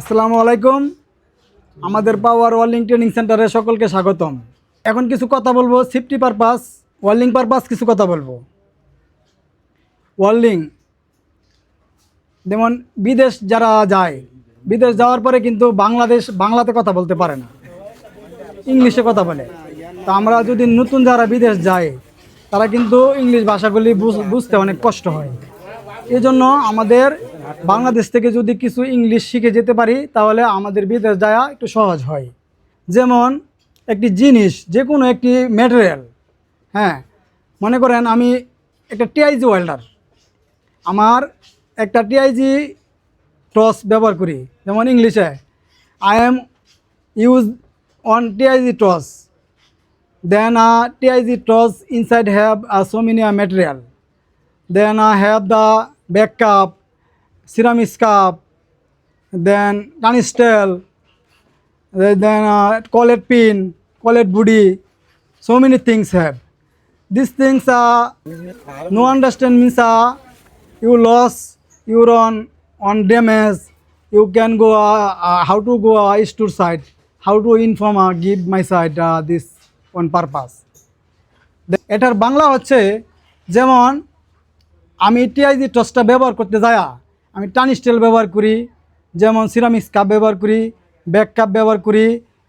আসসালামু আলাইকুম আমাদের পাওয়ার ওয়ার্লিং ট্রেনিং সেন্টারে সকলকে স্বাগতম এখন কিছু কথা বলবো সেফটি পারপাস ওয়ার্লিং পারপাস কিছু কথা বলবো ওয়ার্লিং যেমন বিদেশ যারা যায় বিদেশ যাওয়ার পরে কিন্তু বাংলাদেশ বাংলাতে কথা বলতে পারে না ইংলিশে কথা বলে তো আমরা যদি নতুন যারা বিদেশ যায় তারা কিন্তু ইংলিশ ভাষাগুলি বুঝতে অনেক কষ্ট হয় এই জন্য আমাদের বাংলাদেশ থেকে যদি কিছু ইংলিশ শিখে যেতে পারি তাহলে আমাদের বিদেশ যাওয়া একটু সহজ হয় যেমন একটি জিনিস যে কোনো একটি ম্যাটেরিয়াল হ্যাঁ মনে করেন আমি একটা টিআইজি ওয়েল্ডার আমার একটা টিআইজি টস ব্যবহার করি যেমন ইংলিশে I am use on TIG torch then a TIG torch inside have a সোমিনিয়া material then uh have the backup ceramic cup then tungsten then collet pin collet body so many things have this things uh no understand means uh you loss your on on damage you can go how to go is tour side how to inform uh give my side this on purpose এটার বাংলা হচ্ছে যেমন আমি TIG টসটা ব্যবহার করতে যায়া আমি টান স্টেল ব্যবহার করি যেমন সিরামিক্স কাপ ব্যবহার করি ব্যাক কাপ ব্যবহার করি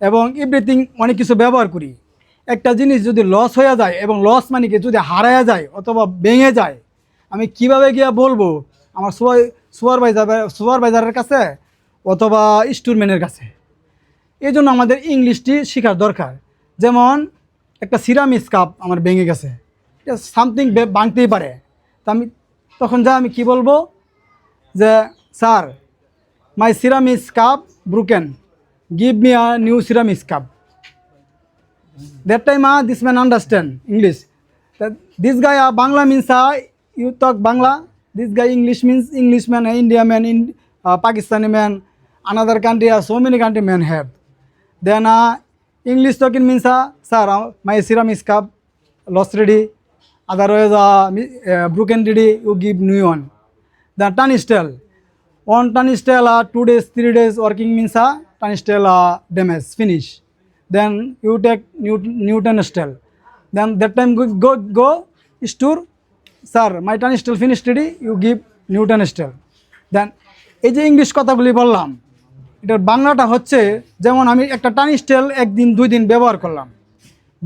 এবং ইভ্রিথিং অনেক কিছু ব্যবহার করি একটা জিনিস যদি লস হয়ে যায় এবং লস মানে কি যদি হারায়া যায় অথবা ভেঙে যায় আমি কিভাবে গিয়া বলবো আমার সুপারভাইজার সুপারভাইজারের কাছে অথবা স্টোরম্যানের কাছে এই জন্য আমাদের ইংলিশটি শেখার দরকার যেমন একটা সিরামিক্স কাপ আমার ভেঙে গেছে সামথিং ভাঙতেই পারে তা আমি তখন যা আমি কি বলবো that, sir, my serum is cup broken. Give me a new serum is cup. That time, ah, this man understand English. That this guy, ah, Bangla means, ah, you talk Bangla. This guy English means Englishman, India man, Pakistani man, another country, so many country men have. Then English talking means, sir, my serum is cup, lost ready, otherwise eh, broken ready, you give new one. the turnstile on turnstile uh, two days three days working means a uh, turnstile uh, damage finish then you take new newton steel then that time go go, go store sir my turnstile finished today you give newton steel then এই যে English কথাগুলি বললাম এটার বাংলাটা হচ্ছে যেমন আমি একটা টানি স্টেল একদিন দুই দিন ব্যবহার করলাম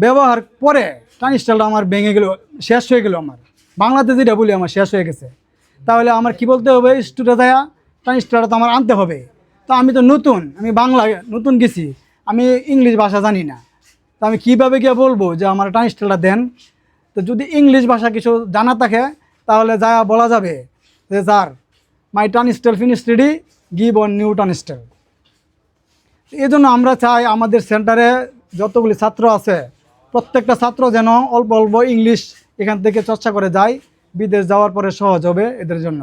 ব্যবহার পরে টানি স্টেলটা আমার ভেঙে গেল শেষ হয়ে গেল আমার বাংলাতে যেটা বলি আমার শেষ হয়ে গেছে তাহলে আমার কি বলতে হবে স্টুডেন্ট দেয়া তাই স্টুডেটা তো আমার আনতে হবে তো আমি তো নতুন আমি বাংলা নতুন গেছি আমি ইংলিশ ভাষা জানি না তো আমি কীভাবে গিয়ে বলবো যে আমার ট্রান্সলেটার দেন তো যদি ইংলিশ ভাষা কিছু জানা থাকে তাহলে যা বলা যাবে যে যার my ট্রান্সটেল finish ready give on new তো এই জন্য আমরা চাই আমাদের সেন্টারে যতগুলি ছাত্র আছে প্রত্যেকটা ছাত্র যেন অল্প অল্প ইংলিশ এখান থেকে চর্চা করে যায় বিদেশ যাওয়ার পরে সহজ হবে এদের জন্য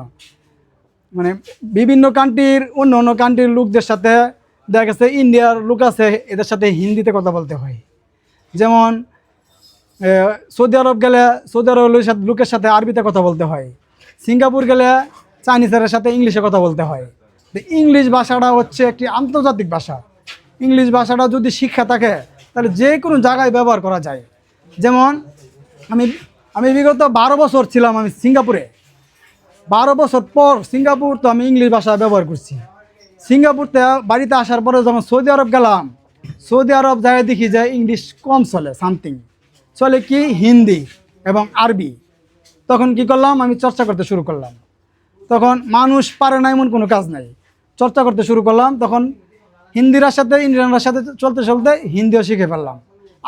মানে বিভিন্ন কান্ট্রির অন্য অন্য কান্ট্রির লোকদের সাথে দেখা গেছে ইন্ডিয়ার লোক আছে এদের সাথে হিন্দিতে কথা বলতে হয় যেমন সৌদি আরব গেলে সৌদি আরব সাথে লোকের সাথে আরবিতে কথা বলতে হয় সিঙ্গাপুর গেলে চাইনিজের সাথে ইংলিশে কথা বলতে হয় ইংলিশ ভাষাটা হচ্ছে একটি আন্তর্জাতিক ভাষা ইংলিশ ভাষাটা যদি শিক্ষা থাকে তাহলে যে কোনো জায়গায় ব্যবহার করা যায় যেমন আমি আমি বিগত বারো বছর ছিলাম আমি সিঙ্গাপুরে বারো বছর পর সিঙ্গাপুর তো আমি ইংলিশ ভাষা ব্যবহার করছি সিঙ্গাপুরতে বাড়িতে আসার পরে যখন সৌদি আরব গেলাম সৌদি আরব যায় দেখি যে ইংলিশ কম চলে সামথিং চলে কি হিন্দি এবং আরবি তখন কি করলাম আমি চর্চা করতে শুরু করলাম তখন মানুষ পারে না এমন কোনো কাজ নাই চর্চা করতে শুরু করলাম তখন হিন্দিরার সাথে ইন্ডিয়ানরার সাথে চলতে চলতে হিন্দিও শিখে ফেললাম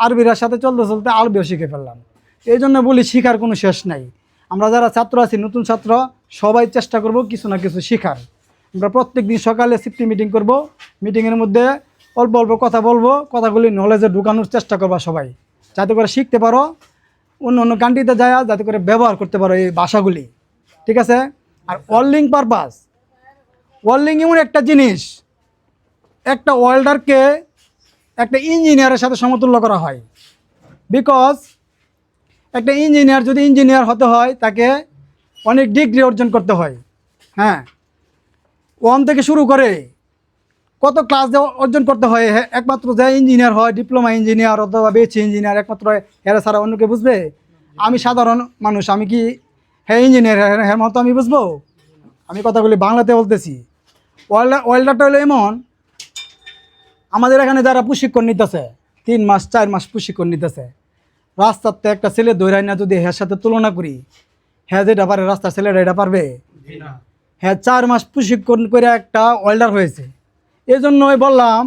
আরবিরার সাথে চলতে চলতে আরবিও শিখে ফেললাম এই জন্য বলি শিখার কোনো শেষ নাই আমরা যারা ছাত্র আছি নতুন ছাত্র সবাই চেষ্টা করব কিছু না কিছু শেখার আমরা প্রত্যেক দিন সকালে সিফটি মিটিং করব মিটিংয়ের মধ্যে অল্প অল্প কথা বলবো কথাগুলি নলেজে ঢুকানোর চেষ্টা করবা সবাই যাতে করে শিখতে পারো অন্য অন্য কান্ট্রিতে যায় যাতে করে ব্যবহার করতে পারো এই ভাষাগুলি ঠিক আছে আর ওয়ার্লিং পারপাস ওয়ার্লিং এমন একটা জিনিস একটা ওয়েল্ডারকে একটা ইঞ্জিনিয়ারের সাথে সমতুল্য করা হয় বিকজ একটা ইঞ্জিনিয়ার যদি ইঞ্জিনিয়ার হতে হয় তাকে অনেক ডিগ্রি অর্জন করতে হয় হ্যাঁ ওয়ান থেকে শুরু করে কত ক্লাস অর্জন করতে হয় একমাত্র যে ইঞ্জিনিয়ার হয় ডিপ্লোমা ইঞ্জিনিয়ার অথবা বেচি ইঞ্জিনিয়ার একমাত্র হেরা ছাড়া অন্যকে বুঝবে আমি সাধারণ মানুষ আমি কি হ্যাঁ ইঞ্জিনিয়ার হ্যাঁ মতো আমি বুঝবো আমি কথাগুলি বাংলাতে বলতেছি ওয়েল্ডার ওয়েল্ডারটা হলো এমন আমাদের এখানে যারা প্রশিক্ষণ নিতেছে তিন মাস চার মাস প্রশিক্ষণ নিতেছে রাস্তাতে একটা ছেলে দৌড়াই না যদি হ্যার সাথে তুলনা করি হ্যাঁ যেটা পারে রাস্তার ছেলেটা এটা পারবে হ্যাঁ চার মাস প্রশিক্ষণ করে একটা ওয়েল্ডার হয়েছে এই জন্যই বললাম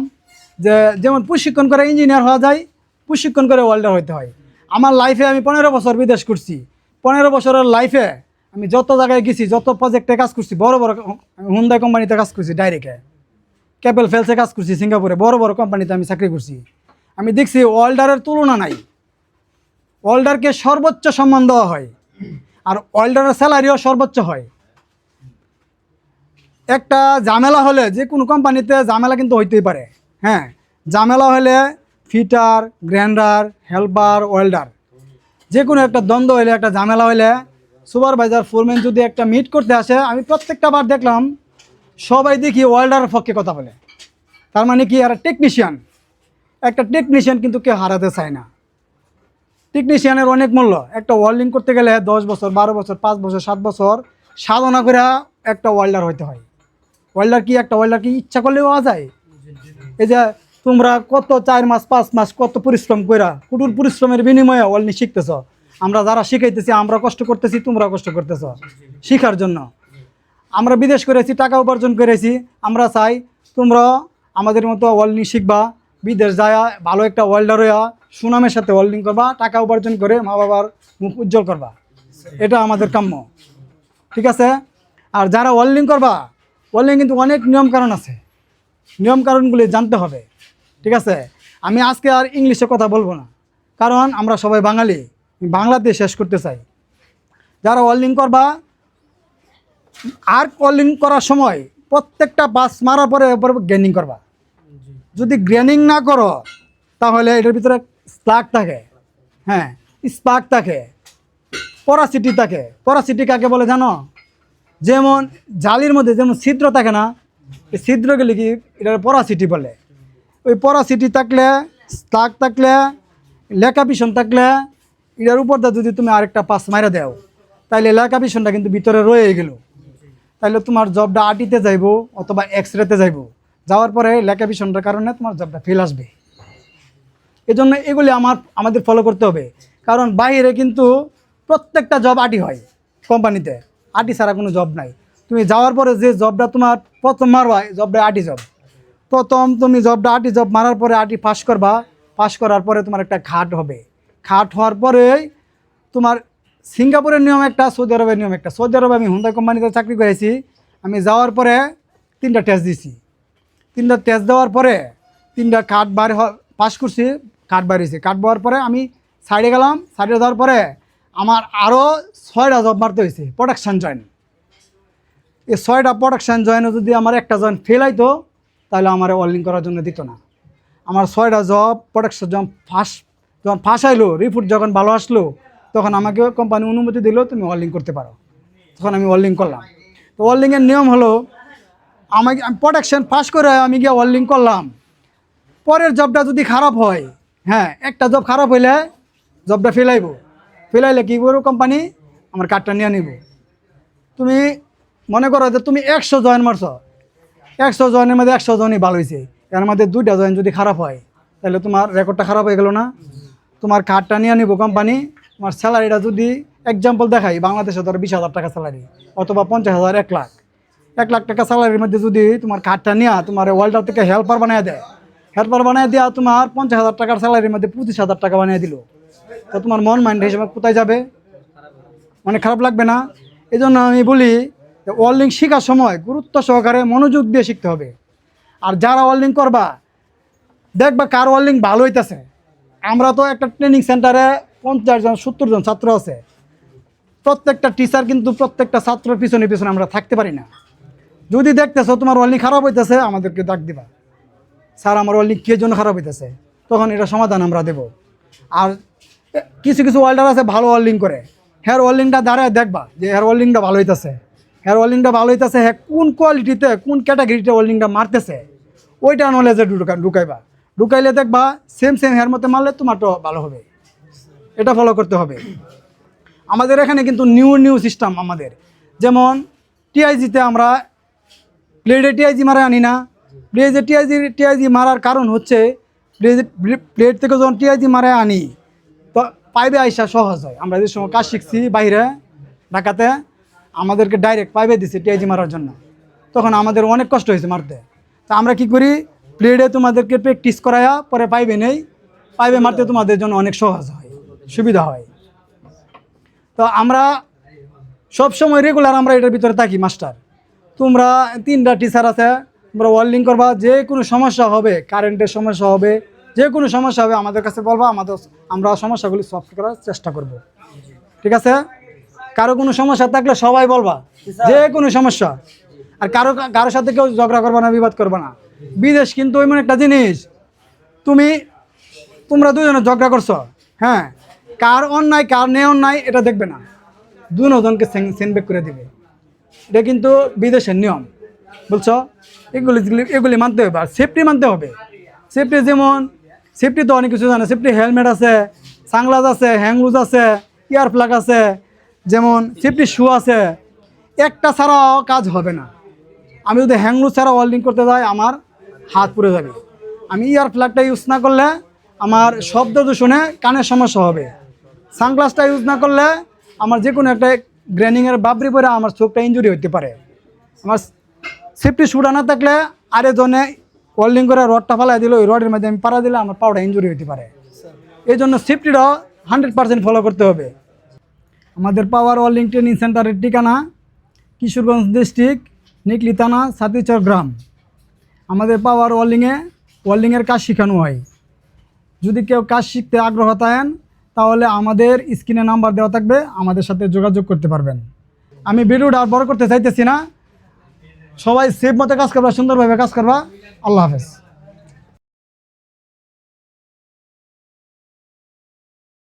যে যেমন প্রশিক্ষণ করে ইঞ্জিনিয়ার হওয়া যায় প্রশিক্ষণ করে ওয়েল্ডার হতে হয় আমার লাইফে আমি পনেরো বছর বিদেশ করছি পনেরো বছরের লাইফে আমি যত জায়গায় গেছি যত প্রজেক্টে কাজ করছি বড় বড় হুন্দাই কোম্পানিতে কাজ করছি ডাইরেক্টে ক্যাপেল ফেলসে কাজ করছি সিঙ্গাপুরে বড় বড় কোম্পানিতে আমি চাকরি করছি আমি দেখছি ওয়েল্ডারের তুলনা নাই ওয়েল্ডারকে সর্বোচ্চ সম্মান দেওয়া হয় আর ওয়েল্ডারের স্যালারিও সর্বোচ্চ হয় একটা ঝামেলা হলে যে কোনো কোম্পানিতে ঝামেলা কিন্তু হইতেই পারে হ্যাঁ ঝামেলা হলে ফিটার গ্র্যান্ডার হেল্পার ওয়েল্ডার যে কোনো একটা দ্বন্দ্ব হইলে একটা ঝামেলা হইলে সুপারভাইজার ফোরম্যান যদি একটা মিট করতে আসে আমি প্রত্যেকটা বার দেখলাম সবাই দেখি ওয়েল্ডারের পক্ষে কথা বলে তার মানে কি আর টেকনিশিয়ান একটা টেকনিশিয়ান কিন্তু কেউ হারাতে চায় না টেকনিশিয়ানের অনেক মূল্য একটা ওয়েল্ডিং করতে গেলে দশ বছর বারো বছর পাঁচ বছর সাত বছর সাধনা করে একটা ওয়েল্ডার হইতে হয় ওয়েল্ডার কি একটা ওয়েল্ডার কি ইচ্ছা করলে পাওয়া যায় এই যে তোমরা কত চার মাস পাঁচ মাস কত পরিশ্রম কইরা কুটুর পরিশ্রমের বিনিময়ে ওয়েল্ডিং শিখতেছ আমরা যারা শিখাইতেছি আমরা কষ্ট করতেছি তোমরা কষ্ট করতেছ শিখার জন্য আমরা বিদেশ করেছি টাকা উপার্জন করেছি আমরা চাই তোমরা আমাদের মতো ওয়েল্ডিং শিখবা বিদেশ যায় ভালো একটা ওয়েল্ডার হইয়া সুনামের সাথে ওয়েল্ডিং করবা টাকা উপার্জন করে মা বাবার মুখ উজ্জ্বল করবা এটা আমাদের কাম্য ঠিক আছে আর যারা ওয়েল্ডিং করবা ওয়েল্ডিং কিন্তু অনেক নিয়মকানুন আছে নিয়মকানুনগুলি জানতে হবে ঠিক আছে আমি আজকে আর ইংলিশে কথা বলবো না কারণ আমরা সবাই বাঙালি বাংলাতে শেষ করতে চাই যারা ওয়েল্ডিং করবা আর ওয়েল্ডিং করার সময় প্রত্যেকটা বাস মারার পরে গেনিং করবা যদি গ্রেনিং না করো তাহলে এটার ভিতরে স্পার্ক থাকে হ্যাঁ স্পার্ক থাকে পরাসিটি থাকে পরাসিটি কাকে বলে জানো যেমন জালির মধ্যে যেমন ছিদ্র থাকে না এই গেলে কি এটার পরাসিটি বলে ওই পরাসিটি থাকলে স্পার্ক থাকলে লেখা পিছন থাকলে এটার উপর দা যদি তুমি আরেকটা পাস মারা দেও তাহলে লেখা পিছনটা কিন্তু ভিতরে রয়ে গেল তাহলে তোমার জবটা আটিতে যাইব অথবা এক্স রেতে যাইব যাওয়ার পরে লেখা ভীষণটার কারণে তোমার জবটা ফেল আসবে এই জন্য এগুলি আমার আমাদের ফলো করতে হবে কারণ বাইরে কিন্তু প্রত্যেকটা জব আটি হয় কোম্পানিতে আটি ছাড়া কোনো জব নাই তুমি যাওয়ার পরে যে জবটা তোমার প্রথম মারবা জবটা আটি জব প্রথম তুমি জবটা আটি জব মারার পরে আটি পাশ করবা পাশ করার পরে তোমার একটা ঘাট হবে ঘাট হওয়ার পরে তোমার সিঙ্গাপুরের নিয়ম একটা সৌদি আরবের নিয়ম একটা সৌদি আরবে আমি হুন্দা কোম্পানিতে চাকরি করেছি আমি যাওয়ার পরে তিনটা টেস্ট দিছি তিনটা টেস্ট দেওয়ার পরে তিনটা কাঠ বার পাস করছি কাঠ বাড়িয়েছি কাঠ বাড়ার পরে আমি সাইডে গেলাম সাইডে যাওয়ার পরে আমার আরও ছয়টা জব মারতে হয়েছে প্রোডাকশান জয়েন এই ছয়টা প্রোডাকশান জয়েনে যদি আমার একটা জয়েন ফেল হইতো তাহলে আমার ওয়ার্লিং করার জন্য দিত না আমার ছয়টা জব প্রোডাকশন যখন ফাঁস যখন ফাঁস আইলো রিপোর্ট যখন ভালো আসলো তখন আমাকে কোম্পানি অনুমতি দিল তুমি ওয়ার্লিং করতে পারো তখন আমি ওয়ার্লিং করলাম তো ওয়ার্লিংয়ের নিয়ম হলো আমাকে প্রোটেকশন পাস করে আমি গিয়ে ওয়েল্ডিং করলাম পরের জবটা যদি খারাপ হয় হ্যাঁ একটা জব খারাপ হইলে জবটা ফেলাইব ফেলাইলে কী করবো কোম্পানি আমার কার্ডটা নিয়ে নিব তুমি মনে করো যে তুমি একশো জয়েন মারছ একশো জয়েনের মধ্যে একশো জয়নই ভালো হয়েছে এর মধ্যে দুইটা জয়েন যদি খারাপ হয় তাহলে তোমার রেকর্ডটা খারাপ হয়ে গেলো না তোমার কার্ডটা নিয়ে নিব কোম্পানি তোমার স্যালারিটা যদি এক্সাম্পল দেখাই বাংলাদেশে ধরো বিশ হাজার টাকা স্যালারি অথবা পঞ্চাশ হাজার এক লাখ এক লাখ টাকা স্যালারির মধ্যে যদি তোমার কার্ডটা নেওয়া তোমার ওয়ার্ল্ডার থেকে হেল্পার বানিয়ে দেয় হেল্পার বানিয়ে দেওয়া তোমার পঞ্চাশ হাজার টাকার স্যালারির মধ্যে পঁচিশ হাজার টাকা বানিয়ে দিল তো তোমার মন মাইন্ড হিসেবে কোথায় যাবে অনেক মানে খারাপ লাগবে না এই জন্য আমি বলি ওয়ার্ল্ডিং শেখার সময় গুরুত্ব সহকারে মনোযোগ দিয়ে শিখতে হবে আর যারা ওয়ার্ল্ডিং করবা দেখবা কার ওয়ার্ল্ডিং ভালো হইতেছে আমরা তো একটা ট্রেনিং সেন্টারে পঞ্চাশ জন সত্তর জন ছাত্র আছে প্রত্যেকটা টিচার কিন্তু প্রত্যেকটা ছাত্রের পিছনে পিছনে আমরা থাকতে পারি না যদি দেখতেছো তোমার অলি খারাপ হইতেছে আমাদেরকে ডাক দিবা স্যার আমার অলি কে জন্য খারাপ হইতেছে তখন এটা সমাধান আমরা দেব আর কিছু কিছু ওয়ার্ল্ডার আছে ভালো ওয়ার্ল্ডিং করে হেয়ার ওয়েল্ডিংটা দাঁড়ায় দেখবা যে হেয়ার ওয়ার্ল্ডিংটা ভালো হইতেছে হেয়ার ওয়ার্লিংটা ভালো হইতেছে হ্যাঁ কোন কোয়ালিটিতে কোন ক্যাটাগরিতে ওয়ার্ল্ডিংটা মারতেছে ওইটা নলেজে ঢুকা ঢুকাইবা ঢুকাইলে দেখবা সেম সেম হেয়ার মতো মারলে তোমারটা ভালো হবে এটা ফলো করতে হবে আমাদের এখানে কিন্তু নিউ নিউ সিস্টেম আমাদের যেমন টিআইজিতে আমরা প্লেটে টিআইজি মারা আনি না প্লেটে টিআইজি টিআইজি মারার কারণ হচ্ছে প্লেট থেকে যখন টিআইজি মারা আনি পাইবে আইসা সহজ হয় আমরা যে সময় কাজ শিখছি বাইরে ঢাকাতে আমাদেরকে ডাইরেক্ট পাইবে দিছে টিআইজি মারার জন্য তখন আমাদের অনেক কষ্ট হয়েছে মারতে তা আমরা কি করি প্লেডে তোমাদেরকে প্র্যাকটিস করায়া পরে পাইবে নেই পাইবে মারতে তোমাদের জন্য অনেক সহজ হয় সুবিধা হয় তো আমরা সব সময় রেগুলার আমরা এটার ভিতরে থাকি মাস্টার তোমরা তিনটা টিচার আছে তোমরা ওয়ার্ল্ডিং করবা যে কোনো সমস্যা হবে কারেন্টের সমস্যা হবে যে কোনো সমস্যা হবে আমাদের কাছে বলবা আমাদের আমরা সমস্যাগুলি সলভ করার চেষ্টা করব ঠিক আছে কারো কোনো সমস্যা থাকলে সবাই বলবা যে কোনো সমস্যা আর কারো কারোর সাথে কেউ ঝগড়া করবে না বিবাদ করবে না বিদেশ কিন্তু এমন একটা জিনিস তুমি তোমরা দুজনে ঝগড়া করছো হ্যাঁ কার অন্যায় কার নে অন্যায় এটা দেখবে না দুজনকে সেনবেক করে দেবে এটা কিন্তু বিদেশের নিয়ম বলছ এগুলি এগুলি মানতে হবে আর সেফটি মানতে হবে সেফটি যেমন সেফটি তো অনেক কিছু জানে সেফটি হেলমেট আছে সাংলাস আছে হ্যাংলুজ আছে ইয়ার প্লাগ আছে যেমন সেফটি শু আছে একটা ছাড়াও কাজ হবে না আমি যদি হ্যাংলুজ ছাড়া ওয়েল্ডিং করতে যাই আমার হাত পুড়ে যাবে আমি ইয়ার প্লাগটা ইউজ না করলে আমার শব্দ দূষণে কানের সমস্যা হবে সানগ্লাসটা ইউজ না করলে আমার যে কোনো একটা গ্রেনিংয়ের বাবরি পরে আমার চোখটা ইঞ্জুরি হতে পারে আমার সেফটি সুটা না থাকলে আরেকজনে ওয়ার্ল্ডিং করে রডটা ফালাই দিল ওই রডের মাধ্যমে আমি পাড়া দিলে আমার পাওয়াটা ইঞ্জুরি হতে পারে এই জন্য সেফটিটাও হান্ড্রেড পার্সেন্ট ফলো করতে হবে আমাদের পাওয়ার ওয়েল্ডিং ট্রেনিং সেন্টারের ঠিকানা কিশোরগঞ্জ ডিস্ট্রিক্ট নিকলি থানা সাতিচর গ্রাম আমাদের পাওয়ার ওয়ার্ল্ডিংয়ে ওয়ার্ল্ডিংয়ের কাজ শেখানো হয় যদি কেউ কাজ শিখতে আগ্রহ থাকেন তাহলে আমাদের স্ক্রিনে নাম্বার দেওয়া থাকবে আমাদের সাথে যোগাযোগ করতে পারবেন আমি বিরুড আর বড় করতে চাইতেছি না সবাই সেফ মতো কাজ করবা সুন্দরভাবে কাজ করবা আল্লাহ হাফেজ